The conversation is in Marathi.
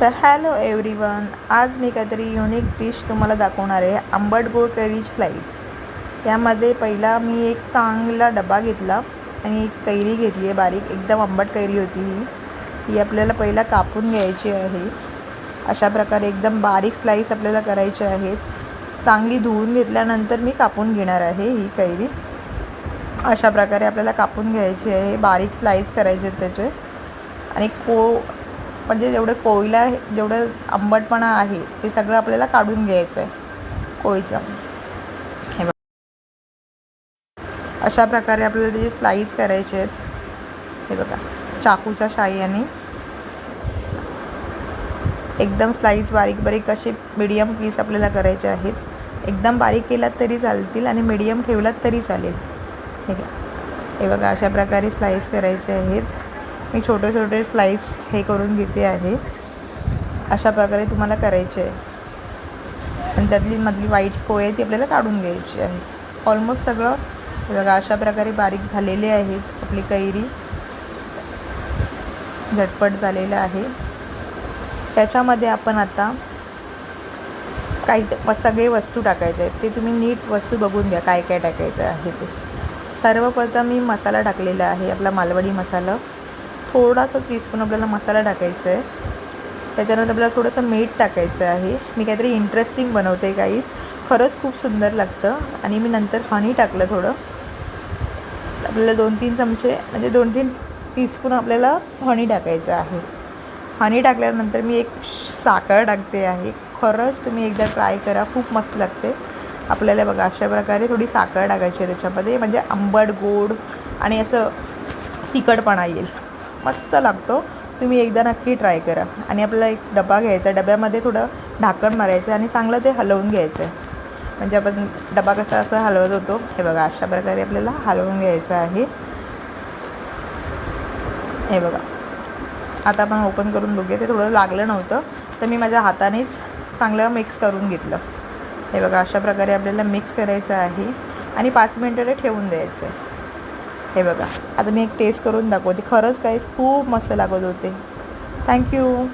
तर हॅलो एव्हरीवन आज मी काहीतरी युनिक डिश तुम्हाला दाखवणार आहे. आंबट गोड कैरी स्लाईस यामध्ये पहिला मी एक चांगला डबा घेतला आणि एक कैरी घेतली आहे बारीक. एकदम आंबट कैरी होती ही. ही आपल्याला पहिला कापून घ्यायची आहे. अशा प्रकारे एकदम बारीक स्लाईस आपल्याला करायचे आहेत. चांगली धुवून घेतल्यानंतर मी कापून घेणार आहे ही कैरी. अशा प्रकारे आपल्याला कापून घ्यायची आहे. बारीक स्लाईस करायचे आहेत त्याचे. आणि को म्हणजे जेवढं कोयला जेवढं आंबटपणा आहे ते सगळं आपल्याला काढून घ्यायचं आहे कोयचं. हे बघा. अशा प्रकारे आपल्याला त्याचे स्लाईस करायचे आहेत हे बघा. चाकूच्या साहाय्याने एकदम स्लाईस बारीक बारीक असे मीडियम पीस आपल्याला करायचे आहेत. एकदम बारीक केलात तरी चालतील आणि मीडियम ठेवलात तरी चालेल. हे आहे हे बघा अशा प्रकारे स्लाईस करायचे आहेत. मी छोटे छोटे स्लाईस हे करून घेते आहे. अशा प्रकारे तुम्हाला करायचे आहे. आणि त्यातली मधली व्हाईट कोय आहे ती आपल्याला काढून घ्यायची आहे. ऑलमोस्ट सगळं बघा अशा प्रकारे बारीक झालेले आहेत आपली कैरी. झटपट झालेलं आहे. त्याच्यामध्ये आपण आता काही सगळे वस्तू टाकायचे आहेत. ते तुम्ही नीट वस्तू बघून घ्या काय काय टाकायचं आहे ते. सर्वप्रथम मी मसाला टाकलेला आहे आपला मालवडी मसाला. थोडासा टीस्पून आपल्याला मसाला टाकायचा आहे त्याच्यानंतर आपल्याला थोडंसं मीठ टाकायचं आहे. मी काहीतरी इंटरेस्टिंग बनवते काहीच खरंच खूप सुंदर लागतं. आणि मी नंतर हनी टाकलं थोडं. आपल्याला दोन तीन चमचे म्हणजे दोन तीन टीस्पून आपल्याला हनी टाकायचं आहे. हनी टाकल्यानंतर मी एक साखर टाकते आहे. खरंच तुम्ही एकदा ट्राय करा. खूप मस्त लागते. आपल्याला बघा अशा प्रकारे थोडी साखर टाकायची आहे त्याच्यामध्ये. म्हणजे आंबट गोड आणि असं तिखटपणा येईल. मस्त लागतो. तुम्ही एकदा नक्की ट्राय करा. आणि आपल्याला एक डबा घ्यायचा डब्यामध्ये थोडं ढाकण मारायचं आणि चांगलं ते हलवून घ्यायचं आहे. म्हणजे आपण डबा कसा असं हलवत होतो. हे बघा अशा प्रकारे आपल्याला हलवून घ्यायचं आहे. हे बघा. आता आपण ओपन करून बघूया. ते थोडं लागलं नव्हतं. तर मी माझ्या हातानेच चांगलं मिक्स करून घेतलं. हे बघा अशा प्रकारे आपल्याला मिक्स करायचं आहे. आणि पाच मिनटं ठेवून द्यायचं आहे. हे बघा. आता मी एक टेस्ट करून दाखवते. खरंच काहीच खूप मस्त लागत होते. थँक्यू